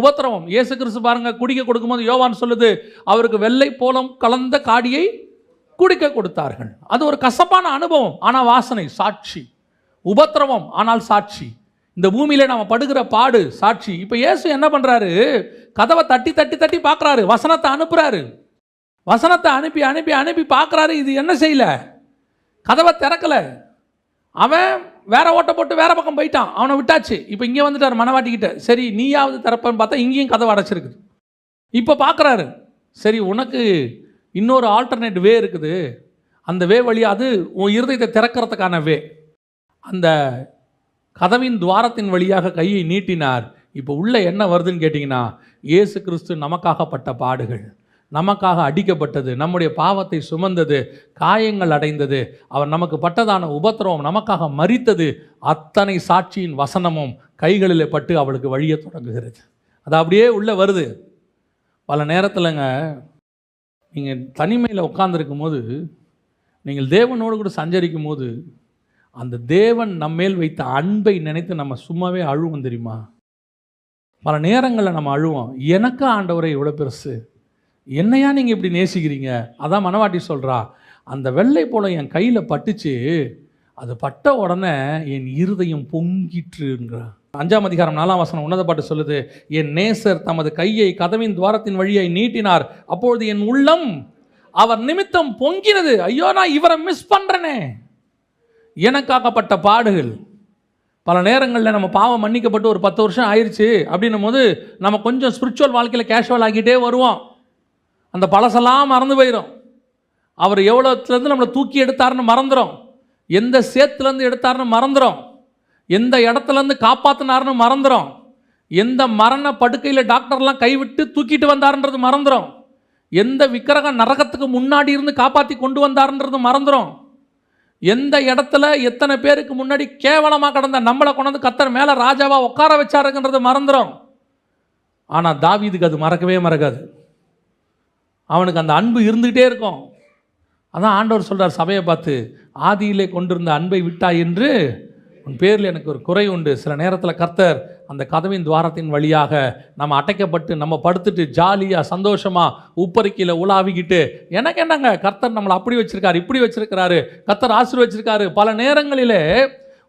உபத்திரவம். இயேசு கிறிஸ்து பாருங்க குடிக்க கொடுக்கும்போது யோவான் சொல்லுது அவருக்கு வெள்ளை போலம் கலந்த காடியை குடிக்க கொடுத்தார்கள். அது ஒரு கசப்பான அனுபவம் ஆனால் வாசனை சாட்சி. உபத்திரவம் ஆனால் சாட்சி. இந்த பூமியில் நம்ம படுகிற பாடு சாட்சி. இப்போ இயேசு என்ன பண்ணுறாரு கதவை தட்டி தட்டி தட்டி பார்க்குறாரு வசனத்தை அனுப்புகிறாரு வசனத்தை அனுப்பி அனுப்பி அனுப்பி பார்க்குறாரு இது என்ன செய்யல? கதவை திறக்கல. அவன் வேற ஓட்ட போட்டு வேற பக்கம் போயிட்டான். அவனை விட்டாச்சு. இப்போ இங்கே வந்துட்டார் மனவாட்டிக்கிட்ட. சரி நீயாவது திறப்பன்னு பார்த்தா இங்கேயும் கதவை அடைச்சிருக்குது இப்போ பார்க்குறாரு சரி உனக்கு இன்னொரு ஆல்டர்னேட் வே இருக்குது. அந்த வே வழியாக அது உன் இருதயத்தை திறக்கிறதுக்கான வே அந்த கதவின் துவாரத்தின் வழியாக கையை நீட்டினார். இப்போ உள்ள என்ன வருதுன்னு கேட்டிங்கன்னா இயேசு கிறிஸ்து நமக்காகப்பட்ட பாடுகள். நமக்காக அடிக்கப்பட்டது நம்முடைய பாவத்தை சுமந்தது காயங்கள் அடைந்தது அவர் நமக்கு பட்டதான உபத்திரவம் நமக்காக மறித்தது அத்தனை சாட்சியின் வசனமும் கைகளில் பட்டு அவளுக்கு வழிய தொடங்குகிறது. அது அப்படியே உள்ளே வருது. பல நேரத்தில்ங்க நீங்கள் தனிமையில் உட்காந்துருக்கும் போது நீங்கள் தேவனோடு கூட சஞ்சரிக்கும் போது அந்த தேவன் நம்மேல் வைத்த அன்பை நினைத்து நம்ம சும்மாவே அழுவோம் தெரியுமா? பல நேரங்களில் நம்ம அழுவோம். எனக்கா ஆண்டவரை இவ்வளோ பெருசு. என்னையா நீங்கள் இப்படி நேசிக்கிறீங்க? அதான் மனவாட்டி சொல்கிறா அந்த வெள்ளை போல என் கையில் பட்டுச்சு அது பட்ட உடனே என் இருதயம் பொங்கிட்டுங்கிறா அஞ்சாம் அதிகாரம் நாலாம் வசனம் உன்னத பாட்டு சொல்லுது என் நேசர் தமது கையை கதவின் துவாரத்தின் வழியை நீட்டினார் அப்பொழுது என் உள்ளம் அவர் நிமித்தம் பொங்கினது. ஐயோ நான் இவரை மிஸ் பண்ணுறேனே எனக்காக்கப்பட்ட பாடுகள். பல நேரங்களில் நம்ம பாவம் மன்னிக்கப்பட்டு ஒரு பத்து வருஷம் ஆயிடுச்சு அப்படின்னும் போது நம்ம கொஞ்சம் ஸ்பிரிச்சுவல் வாழ்க்கையில் கேஷுவல் ஆகிட்டே வருவோம். அந்த பழசெல்லாம் மறந்து போயிடும் அவர் எவ்வளோத்துலேருந்து நம்மளை தூக்கி எடுத்தாருன்னு மறந்துடும் எந்த சேத்துலேருந்து எடுத்தாருன்னு மறந்துடும் எந்த இடத்துலேருந்து காப்பாற்றினாருன்னு மறந்துடும் எந்த மரண படுக்கையில் டாக்டர்லாம் கைவிட்டு தூக்கிட்டு வந்தாருன்றது மறந்துடும் எந்த விக்கிரக நரகத்துக்கு முன்னாடி இருந்து காப்பாற்றி கொண்டு வந்தாருன்றது மறந்துடும் எந்த இடத்துல எத்தனை பேருக்கு முன்னாடி கேவலமாக கடந்த நம்மளை கொண்டாந்து கத்தர் மேலே ராஜாவாக உட்கார வச்சாருங்கன்றது மறந்துடும் ஆனால் தாவீதுக்கு அது மறக்கவே மறக்காது. அவனுக்கு அந்த அன்பு இருந்துக்கிட்டே இருக்கும். அதான் ஆண்டவர் சொல்கிறார் சபையை பார்த்து ஆதியிலே கொண்டிருந்த அன்பை விட்டாய் என்று உன் பேரில் எனக்கு ஒரு குறை உண்டு. சில நேரத்தில் கர்த்தர் அந்த கதவின் துவாரத்தின் வழியாக நம்ம அடைக்கப்பட்டு நம்ம படுத்துட்டு ஜாலியாக சந்தோஷமாக உப்பரிக்கையில் உலாவிக்கிட்டு எனக்கு என்னங்க? கர்த்தர் நம்மளை அப்படி வச்சுருக்காரு இப்படி வச்சுருக்கிறாரு கர்த்தர் ஆசீர்வச்சிருக்காரு. பல நேரங்களிலே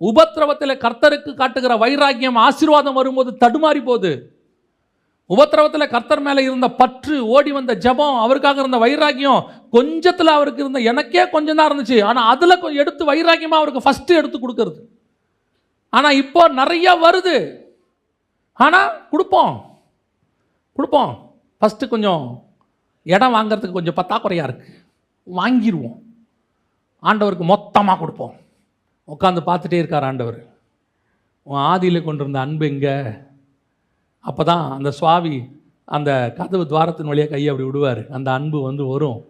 உபத்திரவத்தில் கர்த்தருக்கு காட்டுகிற வைராக்கியம் ஆசீர்வாதம் வரும்போது தடுமாறி போகுது. உபத்திரவத்தில் கர்த்தர் மேலே இருந்த பற்று ஓடி வந்த ஜெபம் அவருக்காக இருந்த வைராக்கியம் கொஞ்சத்தில் அவருக்கு இருந்த எனக்கே கொஞ்சம் தான் இருந்துச்சு. ஆனால் அதில் கொஞ்சம் எடுத்து வைராக்கியமாக அவருக்கு ஃபஸ்ட்டு எடுத்து கொடுக்கறது. ஆனால் இப்போ நிறைய வருது. ஆனால் கொடுப்போம். கொடுப்போம். ஃபஸ்ட்டு கொஞ்சம் இடம் வாங்குறதுக்கு கொஞ்சம் பத்தாக்குறையாக இருக்குது வாங்கிடுவோம் ஆண்டவருக்கு மொத்தமாக கொடுப்போம். உட்காந்து பார்த்துட்டே இருக்கார் ஆண்டவர். உன் ஆதியில் கொண்டிருந்த அன்பு எங்கே? அப்போ தான் அந்த சுவாமி அந்த கதவு துவாரத்தின் வழியாக கையை அப்படி விடுவார். அந்த அன்பு வந்து வரும்.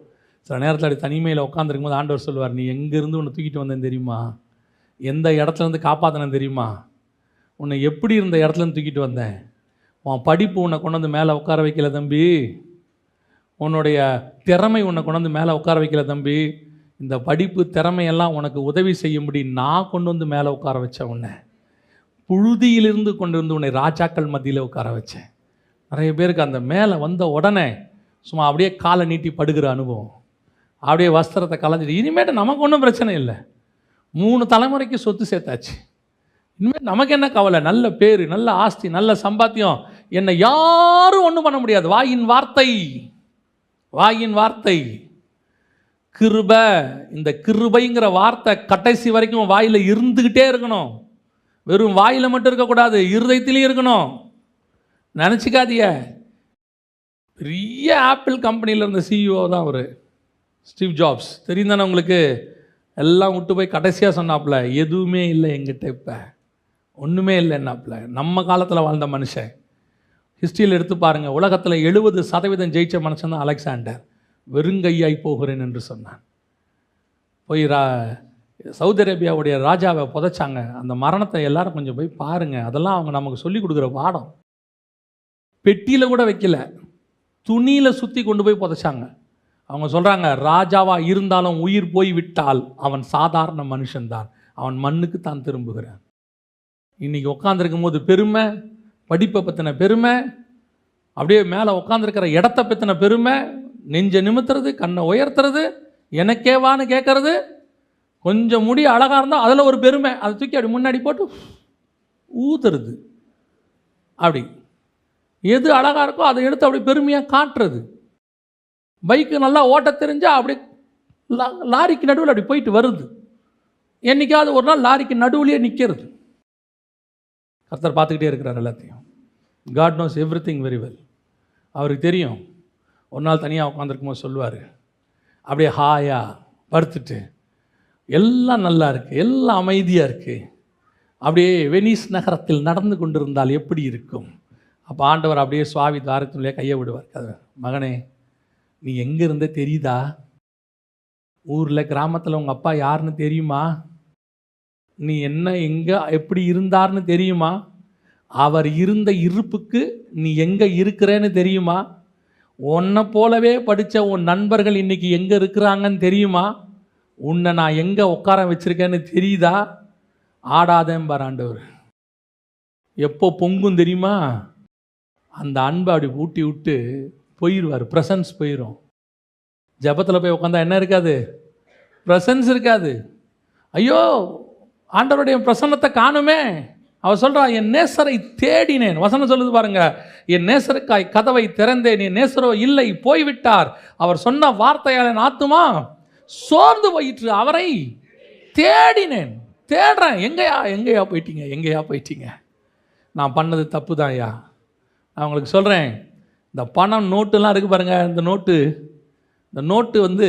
சில நேரத்தில் அப்படி தனிமையில் உட்காந்துருக்கும் போது ஆண்டவர் சொல்லுவார் நீ எங்கேருந்து உன்னை தூக்கிட்டு வந்தேன் தெரியுமா? எந்த இடத்துலேருந்து காப்பாற்றினேன் தெரியுமா? உன்னை எப்படி இருந்த இடத்துலேருந்து தூக்கிட்டு வந்தேன்? உன் படிப்பு உன்னை கொண்டு வந்து மேலே உட்கார வைக்கல தம்பி. உன்னுடைய திறமை உன்னை கொண்டு வந்து மேலே உட்கார வைக்கல தம்பி. இந்த படிப்பு திறமையெல்லாம் உனக்கு உதவி செய்யும்படி நான் கொண்டு வந்து மேலே உட்கார வச்சேன் உன்னை. புழுதியிலிருந்து கொண்டு வந்து உன்னை ராஜாக்கள் மத்தியில் உட்கார வச்சேன். நிறைய பேருக்கு அந்த மேலே வந்த உடனே சும்மா அப்படியே காலை நீட்டி படுகிற அனுபவம். அப்படியே வஸ்திரத்தை கலைஞ்சிட்டு இனிமேட்டு நமக்கு ஒன்றும் பிரச்சனை இல்லை. மூணு தலைமுறைக்கு சொத்து சேர்த்தாச்சு. இனிமேல் நமக்கு என்ன கவலை? நல்ல பேர் நல்ல ஆஸ்தி நல்ல சம்பாத்தியம். என்னை யாரும் ஒன்றும் பண்ண முடியாது. வாயின் வார்த்தை. வாயின் வார்த்தை. கிருப இந்த கிருபைங்கிற வார்த்தை கடைசி வரைக்கும் வாயில் இருந்துக்கிட்டே இருக்கணும். வெறும் வாயில் மட்டும் இருக்கக்கூடாது இருதயத்திலையும் இருக்கணும். நினச்சிக்காதிய பெரிய ஆப்பிள் கம்பெனியில் இருந்த சிஇஓ தான் அவர். Steve jobs. தெரியும் தானே உங்களுக்கு? எல்லாம் விட்டு போய் கடைசியாக சொன்னாப்புல எதுவுமே இல்லை எங்கிட்ட இப்போ. ஒன்றுமே இல்லை என்னாப்புல. நம்ம காலத்தில் வாழ்ந்த மனுஷன். ஹிஸ்ட்ரியில் எடுத்து பாருங்கள் உலகத்தில் எழுபது சதவீதம் ஜெயிச்ச மனுஷன் தான் அலெக்சாண்டர். வெறுங்கையாய் போகிறேன் என்று சொன்னான். போய் ரா சவுதி அரேபியாவுடைய ராஜாவை புதைச்சாங்க. அந்த மரணத்தை எல்லாரும் கொஞ்சம் போய் பாருங்கள் அதெல்லாம் அவங்க நமக்கு சொல்லி கொடுக்குற பாடம். பெட்டியில் கூட வைக்கல. துணியில் சுற்றி கொண்டு போய் புதைச்சாங்க. அவங்க சொல்கிறாங்க ராஜாவாக இருந்தாலும் உயிர் போய் விட்டால் அவன் சாதாரண மனுஷன்தான் அவன் மண்ணுக்கு தான் திரும்புகிறான். இன்னைக்கு உட்காந்துருக்கும் போது பெருமை படிப்பை பற்றின பெருமை அப்படியே மேலே உட்காந்துருக்கிற இடத்த பற்றின பெருமை நெஞ்சை நிமித்துறது கண்ணை உயர்த்துறது எனக்கேவான்னு கேட்கறது கொஞ்சம் முடி அழகாக இருந்தால் அதில் ஒரு பெருமை. அதை தூக்கி அப்படி முன்னாடி போட்டு ஊதுறது அப்படி. எது அழகாக இருக்கோ அதை எடுத்து அப்படி பெருமையாக காட்டுறது. பைக்கு நல்லா ஓட்ட தெரிஞ்சால் அப்படி லா- லாரிக்கு நடுவில் அப்படி போயிட்டு வருது. என்னைக்காவது ஒரு நாள் லாரிக்கு நடுவுலேயே நிற்கிறது கர்த்தர் பார்த்துக்கிட்டே இருக்கிறார் எல்லாத்தையும். God knows everything very well அவருக்கு தெரியும். ஒரு நாள் தனியாக உட்காந்துருக்கும் போது சொல்லுவார். அப்படியே ஹாயா படுத்துட்டு எல்லாம் நல்லா இருக்குது எல்லாம் அமைதியாக இருக்குது அப்படியே வெனிஸ் நகரத்தில் நடந்து கொண்டிருந்தால் எப்படி இருக்கும்? அப்போ ஆண்டவர் அப்படியே சுவாமி தாரத்தினுள்ளே கையை விடுவார். கதை மகனே நீ எங்கே இருந்தே தெரியுதா? ஊரில் கிராமத்தில் உங்கள் அப்பா யாருன்னு தெரியுமா? நீ என்ன எங்கே எப்படி இருந்தார்னு தெரியுமா? அவர் இருந்த இருப்புக்கு நீ எங்கே இருக்கிறேன்னு தெரியுமா? உன்னை போலவே படித்த உன் நண்பர்கள் இன்னைக்கு எங்கே இருக்கிறாங்கன்னு தெரியுமா? உன்னை நான் எங்கே உட்கார வச்சிருக்கேன்னு தெரியுதா? ஆடாதேம்பார் ஆண்டவர். எப்போ பொங்கும் தெரியுமா? அந்த அன்பை அப்படி ஊட்டி விட்டு போயிடுவார் ப்ரெசன்ஸ் போயிடும் ஜெபத்தில் போய் உட்காந்தா என்ன இருக்காது? ப்ரெசன்ஸ் இருக்காது. ஐயோ ஆண்டவருடைய பிரசன்னத்தை காணுமே. அவர் சொல்கிறா என் நேசரை தேடினேன். வசனம் சொல்லுது பாருங்க. என் நேசருக்காய் கதவை திறந்தேன். என் நேசரோ இல்லை போய்விட்டார். அவர் சொன்ன வார்த்தையால் என் ஆத்துமா? சோர்ந்து போயிற்று. அவரை தேடினேன். தேடுறேன். எங்கேயா எங்கேயா போயிட்டீங்க? எங்கேயா போயிட்டீங்க? நான் பண்ணது தப்பு தான்யா. நான் உங்களுக்கு சொல்கிறேன் இந்த பணம் நோட்டுலாம் இருக்குது பாருங்கள் இந்த நோட்டு இந்த நோட்டு வந்து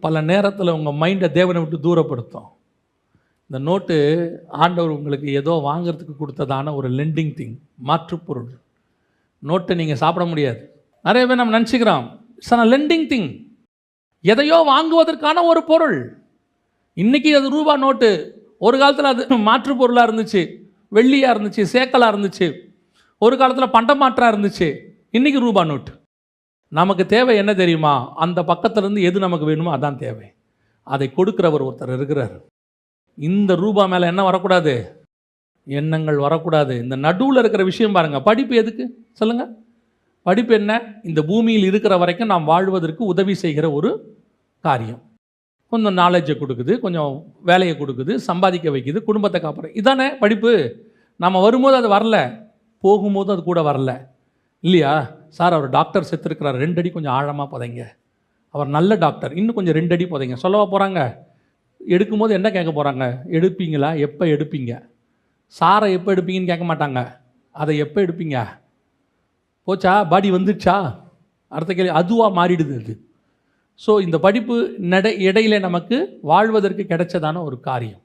பல நேரத்தில் உங்கள் மைண்டை தேவனை விட்டு தூரப்படுத்தும். இந்த நோட்டு ஆண்டவர் உங்களுக்கு ஏதோ வாங்குறதுக்கு கொடுத்ததான ஒரு லெண்டிங் திங் மாற்றுப்பொருள். நோட்டை நீங்கள் சாப்பிட முடியாது. நிறைய பேர் நம்ம நினச்சிக்கிறோம். இட்ஸ் லெண்டிங் திங் எதையோ வாங்குவதற்கான ஒரு பொருள். இன்னைக்கு அது ரூபா நோட்டு. ஒரு காலத்தில் அது மாற்று பொருளாக இருந்துச்சு. வெள்ளியாக இருந்துச்சு சேக்கலாக இருந்துச்சு. ஒரு காலத்தில் பண்டமாற்றாக இருந்துச்சு. இன்றைக்கி ரூபா நோட்டு. நமக்கு தேவை என்ன தெரியுமா? அந்த பக்கத்துலேருந்து எது நமக்கு வேணுமோ அதான் தேவை. அதை கொடுக்குறவர் ஒருத்தர் இருக்கிறார். இந்த ரூபா மேலே என்ன வரக்கூடாது? எண்ணங்கள் வரக்கூடாது. இந்த நடுவில் இருக்கிற விஷயம் பாருங்கள் படிப்பு எதுக்கு? சொல்லுங்கள் படிப்பு என்ன? இந்த பூமியில் இருக்கிற வரைக்கும் நாம் வாழ்வதற்கு உதவி செய்கிற ஒரு காரியம். கொஞ்சம் நாலேஜை கொடுக்குது கொஞ்சம் வேலையை கொடுக்குது சம்பாதிக்க வைக்குது குடும்பத்தை காப்பாற்ற இதானே படிப்பு. நம்ம வரும்போது அது வரல. போகும்போது அது கூட வரல. இல்லையா? சார் அவர் டாக்டர் செத்துருக்கிறார். ரெண்டு அடி கொஞ்சம் ஆழமாக புதைங்க. அவர் நல்ல டாக்டர் இன்னும் கொஞ்சம் ரெண்டு அடி புதைங்க. சொல்லவா போகிறாங்க எடுக்கும்போது என்ன கேட்க போகிறாங்க எடுப்பீங்களா? எப்போ எடுப்பீங்க? சாரை எப்போ எடுப்பீங்கன்னு கேட்க மாட்டாங்க. அதை எப்போ எடுப்பீங்க? போச்சா? பாடி வந்துடுச்சா? அடுத்த கேள்வி அதுவாக மாறிடுது அது. ஸோ இந்த படிப்பு நடை இடையில நமக்கு வாழ்வதற்கு கிடைச்சதான ஒரு காரியம்.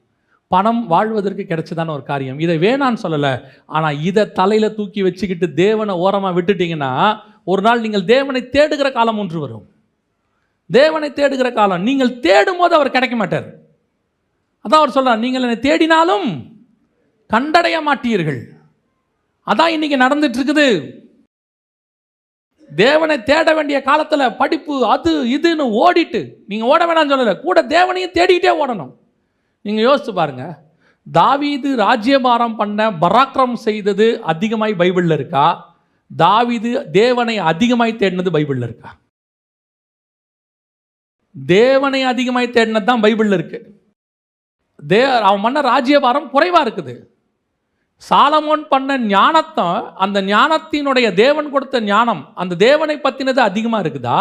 பணம் வாழ்வதற்கு கிடைச்சதான ஒரு காரியம். இதை வேணான்னு சொல்லலை. ஆனால் இதை தலையில் தூக்கி வச்சுக்கிட்டு தேவனை ஓரமாக விட்டுட்டிங்கன்னா ஒரு நாள் நீங்கள் தேவனை தேடுகிற காலம் ஒன்று வரும். தேவனை தேடுகிற காலம். நீங்கள் தேடும் போது அவர் கிடைக்க மாட்டார். அதான் அவர் சொல்கிறார் நீங்கள் என்னை தேடினாலும் கண்டடைய மாட்டீர்கள். அதான் இன்னைக்கு நடந்துட்டு இருக்குது. தேவனை தேட வேண்டிய காலத்தில் படிப்பு அது இதுன்னு ஓடிட்டு நீங்கள் ஓட வேணாம்னு சொல்லலை கூட தேவனையும் தேடிக்கிட்டே ஓடணும். நீங்கள் யோசித்து பாருங்க தாவீது ராஜ்யபாரம் பண்ண பராக்கிரம் செய்தது அதிகமாய் பைபிளில் இருக்கா? தாவீது தேவனை அதிகமாய் தேடினது பைபிளில் இருக்கா? தேவனை அதிகமாய் தேடினது தான் பைபிளில் இருக்கு. தே அவன் பண்ண ராஜ்யபாரம் குறைவாக இருக்குது. சாலமோன் பண்ண ஞானத்தை அந்த ஞானத்தினுடைய தேவன் கொடுத்த ஞானம் அந்த தேவனை பற்றினது அதிகமாக இருக்குதா?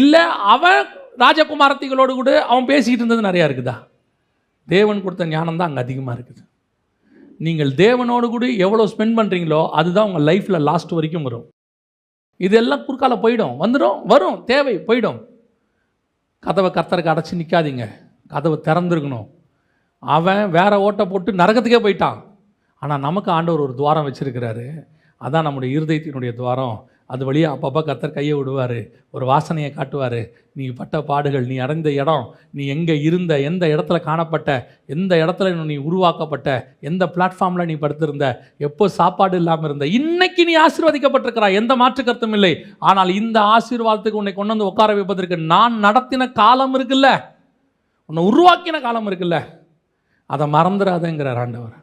இல்லை அவன் ராஜகுமாரத்திகளோடு கூட அவன் பேசிக்கிட்டு இருந்தது நிறையா இருக்குதா? தேவன் கொடுத்த ஞானம் தான் அங்கே அதிகமாக இருக்குது. நீங்கள் தேவனோடு கூட எவ்வளோ ஸ்பெண்ட் பண்ணுறீங்களோ அதுதான் உங்கள் லைஃப்பில் லாஸ்ட் வரைக்கும் வரும். இதெல்லாம் குறுக்கால போயிடும். வந்துடும் வரும் தேவை போயிடும். கதவை கர்த்தருக்கு அடைச்சி நிற்காதீங்க கதவை திறந்துருக்கணும். அவன் வேற ஓட்டை போட்டு நரகத்துக்கே போயிட்டான். ஆனால் நமக்கு ஆண்டவர் ஒரு துவாரம் வச்சுருக்கிறாரு. அதான் நம்முடைய இருதயத்தினுடைய துவாரம். அது வழியாக அப்பப்போ கத்தர் கையை விடுவார். ஒரு வாசனையை காட்டுவார். நீ பட்ட பாடுகள் நீ அடைந்த இடம் நீ எங்கே இருந்த எந்த இடத்துல காணப்பட்ட எந்த இடத்துல நீ உருவாக்கப்பட்ட எந்த பிளாட்ஃபார்மில் நீ படுத்திருந்த எப்போ சாப்பாடு இல்லாமல் இருந்த இன்னைக்கு நீ ஆசீர்வதிக்கப்பட்டிருக்கிறாய். எந்த மாற்று கருத்தும் இல்லை. ஆனால் இந்த ஆசீர்வாதத்துக்கு உன்னை கொண்டு வந்து உட்கார வைப்பதற்கு நான் நடத்தின காலம் இருக்குல்ல. உன்னை உருவாக்கின காலம் இருக்குல்ல. அதை மறந்துடாதேங்கிறார் ஆண்டவர்.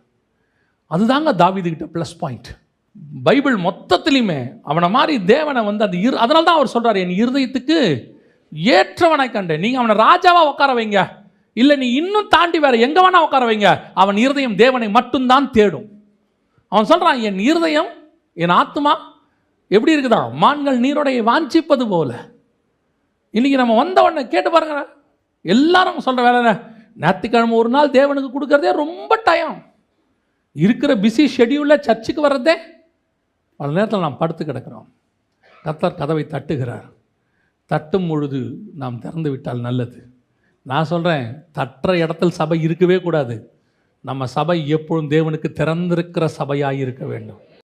அதுதாங்க தாவிதுகிட்ட ப்ளஸ் பாயிண்ட் பைபிள் மொத்தத்திலையுமே அவனை மாதிரி தேவனை வந்து அந்த இரு அதனால தான் அவர் சொல்கிறார் என் இருதயத்துக்கு ஏற்றவனை கண்டு நீங்கள் அவனை ராஜாவாக உட்கார வைங்க. இல்லை நீ இன்னும் தாண்டி வேற எங்கே வேணா உட்கார வைங்க. அவன் இருதயம் தேவனை மட்டும்தான் தேடும். அவன் சொல்கிறான் என் இருதயம் என் ஆத்மா எப்படி இருக்குதா? மான்கள் நீரோடையை வாஞ்சிப்பது போல. இன்னைக்கு நம்ம வந்த உடனே கேட்டு பாருங்க. எல்லாரும் சொல்கிற வேலை என்ன? ஞாயிற்றுக்கிழமை ஒரு நாள் தேவனுக்கு கொடுக்கறதே ரொம்ப டயம் இருக்கிற பிஸி ஷெடியூலில் சர்ச்சுக்கு வர்றதே? பல நேரத்தில் நாம் படுத்து கிடக்கிறோம். கத்தர் கதவை தட்டுகிறார். தட்டும் பொழுது நாம் திறந்து விட்டால் நல்லது. நான் சொல்கிறேன் தட்டுற இடத்தில் சபை இருக்கவே கூடாது. நம்ம சபை எப்பொழுதும் தேவனுக்கு திறந்திருக்கிற சபையாக இருக்க வேண்டும்.